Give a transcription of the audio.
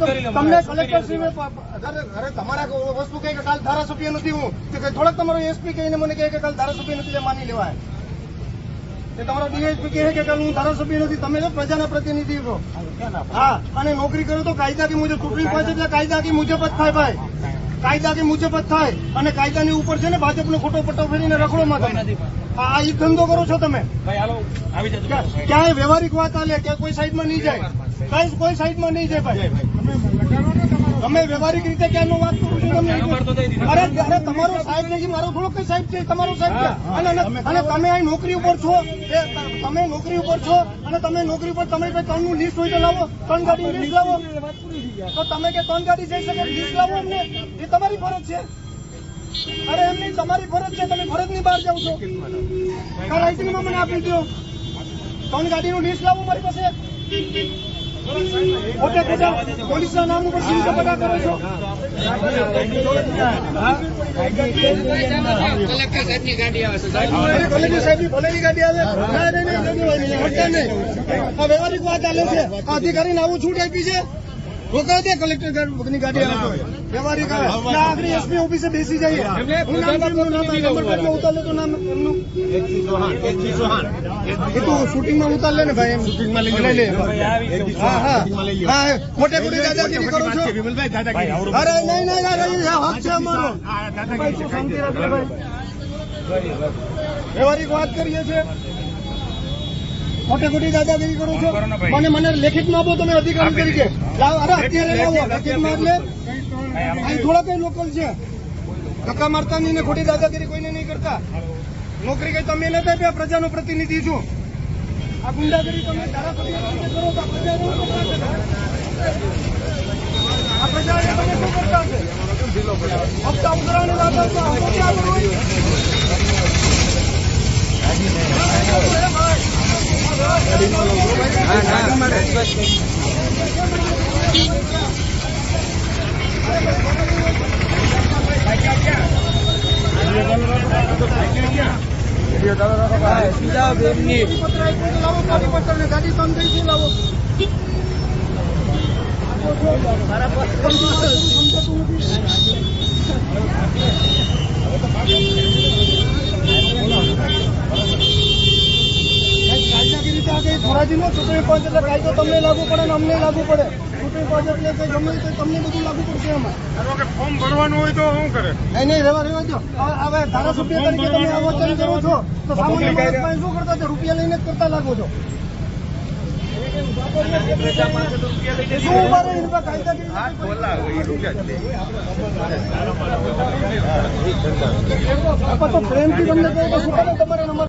તમને કલેક્ટર શ્રી અરે તમારા વસ્તુ કહે કે કાલ ધારાસભ્ય નથી હું. તો થોડાક તમારો એસપી કહીને મને કહે કે કાલ ધારાસભ્ય નથી માની લેવાય. એ તમારો ડીએસપી કહે કે કાલ હું ધારાસભ્ય નથી. તમે તો પ્રજાના પ્રતિનિધિ છો. હા અને નોકરી કરો તો કાયદાથી મુજબ ચૂંટણી પાસે એટલે કાયદા કે મુજબ જ થાય ભાઈ. કાયદા. કે મુજબ જ થાય. અને કાયદાની ઉપર છે ને ભાજપનો ખોટો પટ્ટો ફેરીને રખડોમાં તમે. આ આ ઈ ધંધો કરો છો તમે. ક્યાંય વ્યવહારિક વાત આલે કે કોઈ સાઈડમાં નહીં જાય. કઈ કોઈ સાઈડમાં નહીં જાય ભાઈ. તમે વ્યવહારિક રીતે ક્યાંનો વાત કરું છું તમને? અરે અરે તમારો સાહેબ નહીં મારો થોડો કઈ સાહેબ છે તમારો સાહેબ છે. અને તમે અહીં નોકરી ઉપર છો. એ તમે નોકરી ઉપર છો અને તમે નોકરી ઉપર તમારી પાસે ત્રણનું લિસ્ટ હોય તો લાવો. ત્રણ ગાડી લિસ્ટ લાવો. તો તમે કે ત્રણ ગાડી જઈ શકે લિસ્ટ લાવો એમને. એ તમારી ફરજ છે. અરે એમની તમારી ફરજ છે તમે ફરજની બહાર જાઓ છો. કાલ રાઇટિંગમાં મને આપી દો ત્રણ ગાડીનું લિસ્ટ લાવો મારી પાસે. ઓકે ખોટા પોલીસના નામ ઉપર કેવી રીતે કરો છો કલેક્ટર સાહેબની ભલેની ગાડી આવે ના, નહીં, નહીં, નહીં, નહીં, નહીં, ખોટા નહીં. આ વ્યવહારિક વાત ચાલે છે આ અધિકારીને આવું છૂટ આપી છે રોકાઈ દે કલેક્ટરની ગાડી આવે તો. વ્યવહારિક આવે. આગળ એસપી ઓફિસે બેસી જઈએ. હું નામ છે એમનું નામ નંબર પ્લેટમાં ઉતાર તો નામ એમનું. એ તો શૂટિંગમાં ઉતાર લે ને ભાઈ એમ. શૂટિંગમાં લઈ લે. હા હા. હા મોટે ખોટી દાદાગીરી કરો છો. અરે નહીં નહીં હક છે અમારો. વ્યવહારિક વાત કરીએ છીએ. ખોટે ખોટી દાદાગીરી કરો છો? મને મને લેખિતમાં આપો તમે અધિકારી તરીકે. લાવો અરે અત્યારે લાવો લેખિતમાં એટલે અહીં થોડા કઈ લોકલ છે. ધક્કા મારતા નહીં ને ખોટી દાદાગીરી કોઈને નહીં કરતા. નોકરી કઈ તમે નથી આપ્યા? પ્રજાનો પ્રતિનિધિ છો. આ ગુંડાગીરી તમે ધારાસભ્ય કરો તો પ્રજા આ પ્રજા તમે શું કરતા હશે? હપ્તા ઉઘરાણી વાત આવશે, આ મોટી આગળ હોય. પત્ર આપ્યું તો લાવો કાગળપત્ર ને ગાડી બંધ થઈ છે લાવો સમજાતું નથી. કાયદાકીય રીતે આ કઈ ફરજી નો ચૂંટણી પંચ એટલે કાયદો તમને લાગુ પડે ને અમને લાગુ પડે. ચૂંટણી પંચ એટલે જે ગમે તે તમને બધું લાગુ પડશે એમાં. ફોર્મ ભરવાનું હોય તો શું કરે? નહીં નહીં રેવા રેવા જો હવે ધારાસભ્ય તરીકે તમે આ વચન કરો છો તો સામાન્ય માણસ શું કરતા છો? રૂપિયા લઈને જ કરતા લાગો છો. પ્રેમથી તમને કહે કે શું કરે? તમારે નંબર